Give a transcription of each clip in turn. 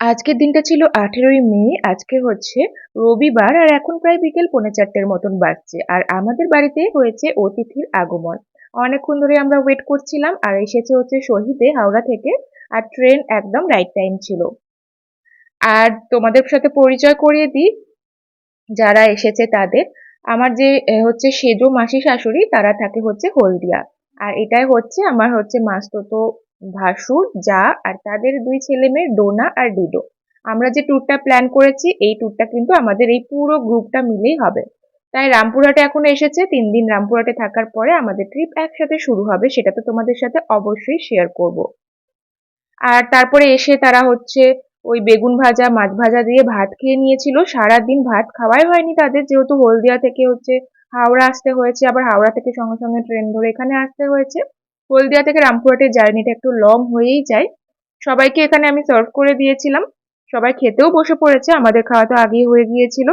আজকের দিনটা ছিল আঠেরোই মে, আজকে হচ্ছে রবিবার আর এখন প্রায় বিকেল পৌনে চারটের মতন বাজছে। আর আমাদের বাড়িতে হয়েছে অতিথির আগমন। অনেকক্ষণ ধরে আমরা ওয়েট করছিলাম আর এসেছে হচ্ছে শহীদে হাওড়া থেকে আর ট্রেন একদম রাইট টাইম ছিল। আর তোমাদের সাথে পরিচয় করিয়ে দিই, যারা এসেছে তাদের। আমার যে হচ্ছে সেজো মাসি শাশুড়ি, তারা থাকে হচ্ছে হলদিয়া। আর এটাই হচ্ছে আমার হচ্ছে মাস্ততো ভাসুর, যা আর তাদের দুই ছেলে মেয়ে ডোনা আর ডিডো। আমরা যে ট্যুরটা প্ল্যান করেছি, এই ট্যুরটা কিন্তু আমাদের এই পুরো গ্রুপটা মিলেই হবে। তাই রামপুরহাটে এখন এসেছে, তিন দিন রামপুরহাটে থাকার পরে আমাদের ট্রিপ একসাথে শুরু হবে, সেটা তো তোমাদের সাথে অবশ্যই শেয়ার করব। আর তারপরে এসে তারা হচ্ছে ওই বেগুন ভাজা, মাছ ভাজা দিয়ে ভাত খেয়ে নিয়েছিল। সারাদিন ভাত খাওয়াই হয়নি তাদের, যেহেতু হলদিয়া থেকে হচ্ছে হাওড়া আসতে হয়েছে, আবার হাওড়া থেকে সঙ্গে সঙ্গে ট্রেন ধরে এখানে আসতে হয়েছে। হলদিয়া থেকে রামপুরহাটের জার্নিটা একটু লং হয়েই যায়। সবাইকে এখানে আমি সার্ভ করে দিয়েছিলাম। সবাই খেতেও বসে পড়েছে, আমাদের খাওয়া তো আগেই হয়ে গিয়েছিল।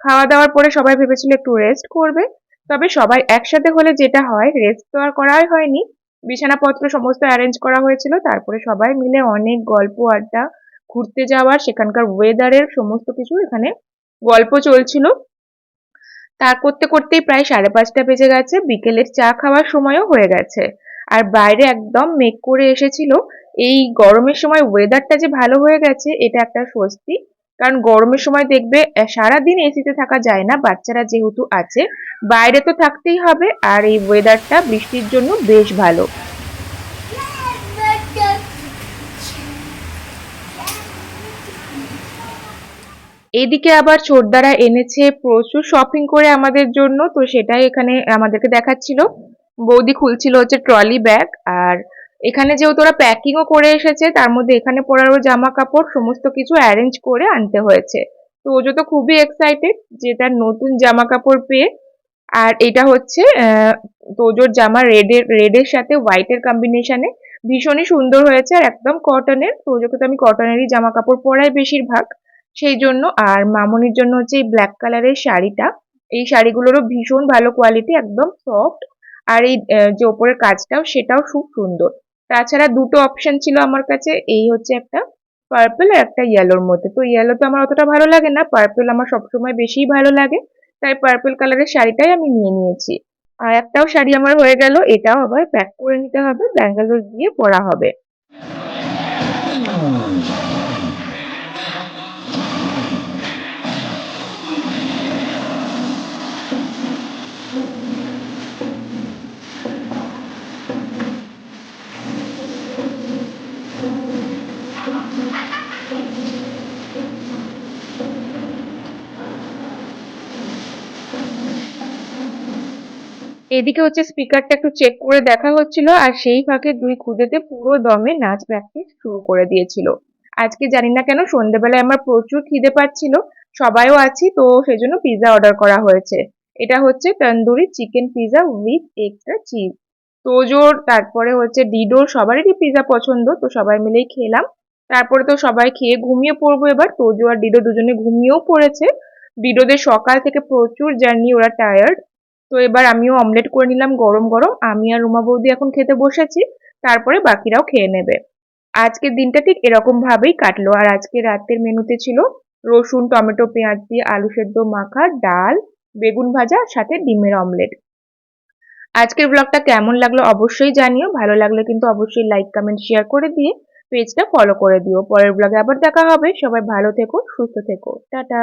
খাওয়া দাওয়ার পরে সবাই ভেবেছিল একটু রেস্ট করবে। তবে সবাই একসাথে হলে যেটা হয় রেস্ট তো আর করাই হয়নি। বিছানাপত্র সমস্ত অ্যারেঞ্জ করা হয়েছিল। তারপরে সবাই মিলে অনেক গল্প, আড্ডা, ঘুরতে যাওয়ার, সেখানকার ওয়েদারের সমস্ত কিছু এখানে গল্প চলছিল। তা করতে করতেই প্রায় সাড়ে পাঁচটা বেজে গেছে। বিকেলের চা খাওয়ার সময়ও হয়ে গেছে। আর বাইরে একদম মেঘ করে এসেছিল। এই গরমের সময় ওয়েদারটা যে ভালো হয়ে গেছে, এটা একটা স্বস্তি। কারণ গরমের সময় দেখবে সারাদিন এসিতে থাকা যায় না, বাচ্চারা যেহেতু আছে, বাইরে তো থাকতেই হবে। আর এই ওয়েদারটা বৃষ্টির জন্য বেশ ভালো। এদিকে আবার ছোটদারা এনেছে প্রচুর শপিং করে আমাদের জন্য, তো সেটাই এখানে আমাদেরকে দেখাচ্ছিল। বৌদি খুলছিল হচ্ছে ট্রলি ব্যাগ আর এখানে যেহেতু ওরা প্যাকিংও করে এসেছে, তার মধ্যে এখানে পরারও জামা কাপড় সমস্ত কিছু অ্যারেঞ্জ করে আনতে হয়েছে। তো ওজো তো খুবই এক্সাইটেড যে তার নতুন জামা কাপড় পেয়ে, আর এটা হচ্ছে তোজোর জামা রেডের রেডের সাথে হোয়াইটের কম্বিনেশনে ভীষণই সুন্দর হয়েছে আর একদম কটনের তোজোকে তো আমি কটনেরই জামা কাপড় পরাই বেশিরভাগ। সেই জন্য, আর মামনির জন্য হচ্ছে এই ব্ল্যাক কালারের শাড়িটা, এই শাড়িগুলোরও ভীষণ ভালো কোয়ালিটি একদম সফট আর এই যে ওপরের কাজটাও সেটাও খুব সুন্দর। তাছাড়া দুটো অপশন ছিল আমার কাছে, এই হচ্ছে একটা পার্পল আর একটা ইয়েলোর মধ্যে। তো ইয়েলো তো আমার অতটা ভালো লাগে না পার্পল আমার সবসময় বেশিই ভালো লাগে, তাই পার্পল কালারের শাড়িটাই আমি নিয়ে নিয়েছি। আর একটাও শাড়ি আমার হয়ে গেল, এটাও আবার প্যাক করে নিতে হবে, ব্যাঙ্গালোর দিয়ে পরা হবে। এদিকে হচ্ছে স্পিকারটা একটু চেক করে দেখা হচ্ছিল আর সেই ফাঁকে দুই খুদেতে পুরো দমে নাচ প্র্যাকটিস শুরু করে দিয়েছিল। আজকে জানি না কেন সন্ধ্যেবেলায় আমার প্রচুর খিদে পাচ্ছিল, সবাইও আছি তো সেজন্য পিৎজা অর্ডার করা হয়েছে। এটা হচ্ছে tandoori chicken pizza with extra cheese তোজোর, তারপরে হচ্ছে ডিডোর, সবারই পিৎজা পছন্দ, তো সবাই মিলেই খেলাম। তারপরে তো সবাই খেয়ে ঘুমিয়ে পড়ব এবার, তোজো আর ডিডো দুজনে ঘুমিয়েও পড়েছে। ডিডোদের সকাল থেকে প্রচুর জার্নি ওরা টায়ার্ড তো এবার আমিও অমলেট করে নিলাম গরম গরম। আমি আর রুমা বৌদি এখন খেতে বসেছি, তারপরে বাকিরাও খেয়ে নেবে। আজকের দিনটা ঠিক এরকম ভাবেই কাটলো। আর আজকে রাতের মেনুতে ছিল রসুন, টমেটো, পেঁয়াজ দিয়ে আলু সেদ্ধ, মাখা, ডাল, বেগুন ভাজা, সাথে ডিমের অমলেট আজকের ব্লগটা কেমন লাগল অবশ্যই জানিও। ভালো লাগলে কিন্তু অবশ্যই লাইক কমেন্ট শেয়ার করে দিয়ে পেজটা ফলো করে দিও। পরের ব্লগে আবার দেখা হবে। সবাই ভালো থেকো, সুস্থ থেকো। টাটা।